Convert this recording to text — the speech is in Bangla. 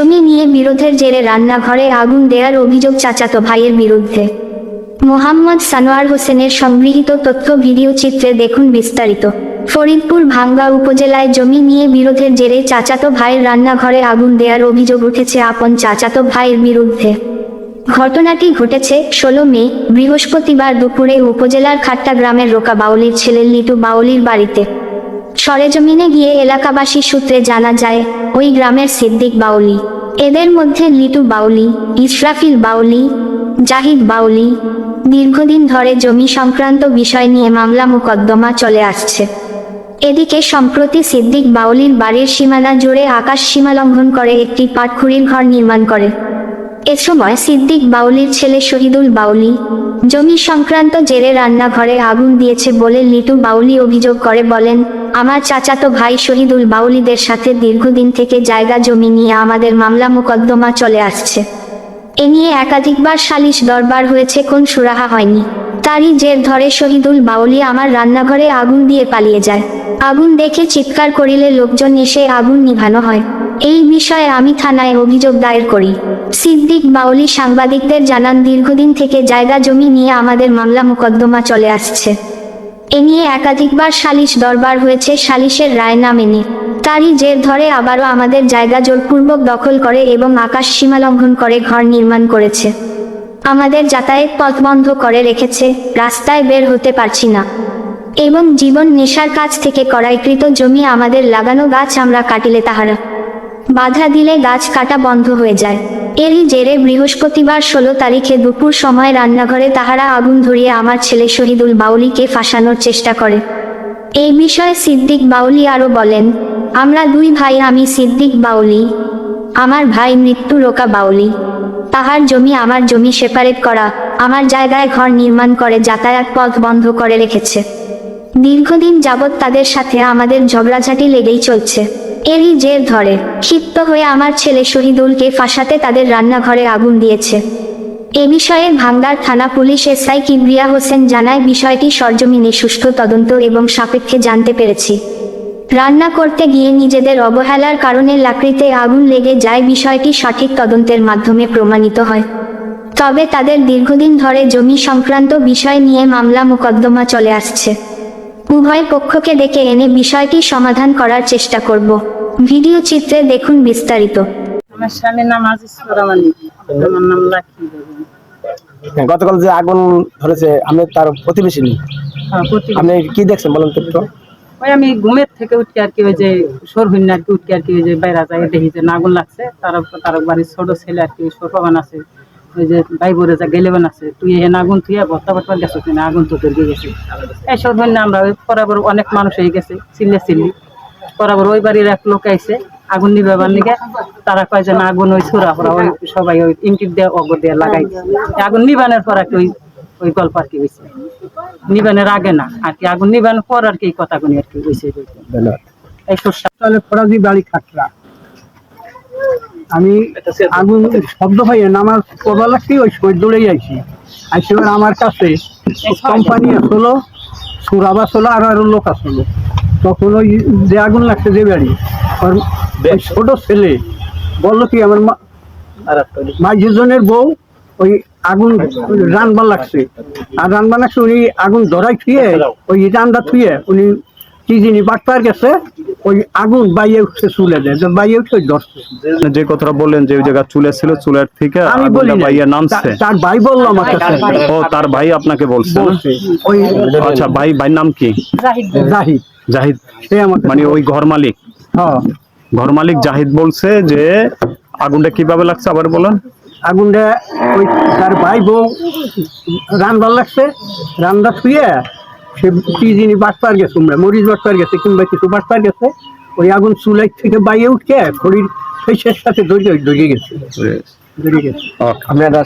জমি নিয়ে বিরোধের জেরে রান্নাঘরে আগুন দেয়ার অভিযোগ চাচাতো ভাইয়ের বিরুদ্ধে। মোহাম্মদ সানোয়ার হোসেনের সংগৃহীত তথ্য ভিডিও চিত্রে দেখুন বিস্তারিত। ফরিদপুর ভাঙ্গা উপজেলায় জমি নিয়ে বিরোধের জেরে চাচাতো ভাইয়ের রান্নাঘরে আগুন দেয়ার অভিযোগ উঠেছে আপন চাচাতো ভাইয়ের বিরুদ্ধে। ঘটনাটি ঘটেছে ষোলো মে, বৃহস্পতিবার দুপুরে উপজেলার খাট্টা গ্রামের রোকা বাউলির ছেলে লিটু বাউলির বাড়িতে। সরেজমিনে গিয়ে এলাকাবাসী সূত্রে জানা যায়, ওই গ্রামের সিদ্দিক বাউলি। এদের মধ্যে লিটু বাউলি, ইসরাফিল বাউলি, জাহিদ বাউলি। দীর্ঘদিন ধরে জমি সংক্রান্ত বিষয় নিয়ে মামলা মোকদ্দমা চলে আসছে। এদিকে সম্প্রতি সিদ্দিক বাউলির বাড়ির সীমানা জুড়ে আকাশ সীমা লঙ্ঘন করে একটি পাটখুরির ঘর নির্মাণ করে। এ সময় সিদ্দিক বাউলির ছেলে শহীদুল বাউলি, জমি সংক্রান্ত জেরে রান্নাঘরে আগুন দিয়েছে বলে লিটু বাউলি অভিযোগ করে বলেন, আমার চাচাতো ভাই শহীদুল বাউলিদের সাথে দীর্ঘদিন থেকে জায়গা জমি নিয়ে আমাদের মামলা মোকদ্দমা চলে আসছে। এ নিয়ে একাধিকবার সালিশ দরবার হয়েছে কোন সুরাহা হয়নি। তারই জের ধরে শহীদুল বাউলি আমার রান্নাঘরে আগুন দিয়ে পালিয়ে যায়। আগুন দেখে চিৎকার করিলে লোকজন এসে আগুন নিভানো হয়। এই বিষয়ে আমি থানায় অভিযোগ দায়ের করি। সিদ্দিক বাউলি সাংবাদিকদের জানান, দীর্ঘদিন থেকে জায়গা জমি নিয়ে আমাদের মামলা মোকদ্দমা চলে আসছে। এ নিয়ে একাধিকবার সালিশ দরবার হয়েছে, সালিশের রায় না মেনে। তারই জের ধরে আবারও আমাদের জায়গা জোরপূর্বক দখল করে এবং আকাশ সীমা লঙ্ঘন করে ঘর নির্মাণ করেছে। আমাদের যাতায়াত পথ বন্ধ করে রেখেছে, রাস্তায় বের হতে পারছি না। এবং জীবন নেশার কাছ থেকে করাইকৃত জমি আমাদের লাগানো গাছ আমরা কাটিলে তাহারা বাধা দিলে গাছ কাটা বন্ধ হয়ে যায়। এরই জেরে বৃহস্পতিবার ষোলো তারিখে দুপুর সময় রান্নাঘরে তাহারা আগুন ধরিয়ে আমার ছেলে শহীদুল বাউলিকে ফাঁসানোর চেষ্টা করে। এই বিষয়ে সিদ্দিক বাউলি আরও বলেন, আমরা দুই ভাই, আমি সিদ্দিক বাউলি। আমার ভাই মৃত্যু রোকা বাউলি। তাহার জমি আমার জমি সেপারেট করা, আমার জায়গায় ঘর নির্মাণ করে, যাতায়াত পথ বন্ধ করে রেখেছে। দীর্ঘদিন যাবৎ তাদের সাথে আমাদের ঝগড়াঝাটি লেগেই চলছে। এরই জের ধরে। ক্ষিপ্ত হয়ে আমার ছেলে শহীদুলকে ফাঁসাতে তাদের রান্নাঘরে আগুন দিয়েছে। এ বিষয়ে ভাঙ্গার থানা পুলিশ এসআই কিবরিয়া হোসেন জানায়, বিষয়টি সরজমিনে সুষ্ঠু তদন্ত এবং সাপেক্ষে জানতে পেরেছি। রান্না করতে গিয়ে নিজেদের অবহেলার কারণে লাকড়িতে আগুন লেগে যায়, বিষয়টি সঠিক তদন্তের মাধ্যমে প্রমাণিত হয়। তবে তাদের দীর্ঘদিন ধরে জমি সংক্রান্ত বিষয় নিয়ে মামলা মোকদ্দমা চলে আসছে। উভয় পক্ষকে ডেকে এনে বিষয়টি সমাধান করার চেষ্টা করব। ভিডিও চিত্রে দেখুন বিস্তারিত। আমার স্বামীর নাম আজিজ রহমানি আমার নাম লাকি হ্যাঁ, গতকাল যে আগুন ধরেছে আমি তার প্রতিবেশী নেই হ্যাঁ, আপনি কি দেখছেন বলেন তো একটু? ওই আমি ঘুমের থেকে উঠকে আর কি ওই যে সর হইন আর কি উঠকে আর কি ওই যে বাইরে যায় দেখি যে আগুন লাগছে। তার তার বাড়ির ছোট ছেলে আর কি সরপাবান আছে। ওই যে ভাই বোরে যা গেলেবান আছে তুই এখানে আগুন তুই ভর্তা ভর্তা গেছো তুই না? আগুন তো তোর গেছে। এই সর আমরা ওই বরাবর অনেক মানুষ হয়ে গেছে চিল্লে চিল্লি। বরাবর ওই বাড়ির এক লোক আইছে আগুন নিবাবার নিগে। তারা কয় যে না আগুন ওই ছোড়া পড়া ওই সবাই ওই ইন্টির দিয়ে অগর দিয়ে লাগাই আগুন নিবানের পর আর ওই ওই গল্প আর কি হয়েছে নিবানের আগে না আর কি আগুন নিবানোর পর আর কি কথাগুলি আর কি হয়েছে এই ফরাজি বাড়ি খাটরা। আমি আগুন শব্দ হয়ে নামার করবা লাগছি ওই সময় দৌড়ে যাইছি আইসি আমার কাছে কোম্পানি আসলো সুরাবাস আসলো আর আরও লোক আসলো। তখন ওই যে আগুন লাগছে যে বাড়ি ওর ছোট ছেলে বলল কি আমার মা মাইজনের বউ ওই আগুন রানবা লাগছে। আর রানবা লাগছে উনি আগুন ধরাই থুয়ে ওই রান্না থুয়ে উনি কি জিনিস? বাটপার গেছে ওই আগুন বাইয়ে উঠছে চুলে দেয় বাইয়ে উঠছে ওই ধরছে যে কথাটা বললেন যে ওই জায়গা চুলে ছিল চুলের থেকে আমি বলি। বাইয়া নামছে। তার ভাই বলল আমার কাছে। ও তার ভাই আপনাকে বলছে ওই আচ্ছা ভাই ভাই নাম কি? জাহিদ। জাহিদ। মানে ওই ঘর মালিক? হ্যাঁ। ঘর মালিক জাহিদ বলছে যে আগুনটা কীভাবে লাগছে আবার বলেন। আগুনটা ওই তার ভাই বউ রান্নার লাগছে রান্না থুয়ে সে জিনিস বাটপার গেছে মরিচ বাটপার গেছে কিংবা কিছু বাটপার গেছে ওই আগুন চুলাই থেকে বাইরে উঠে খড়ির শেষ সাথে দড়িয়ে দড়িয়ে গেছে। দড়িয়ে গেছে। আপনারা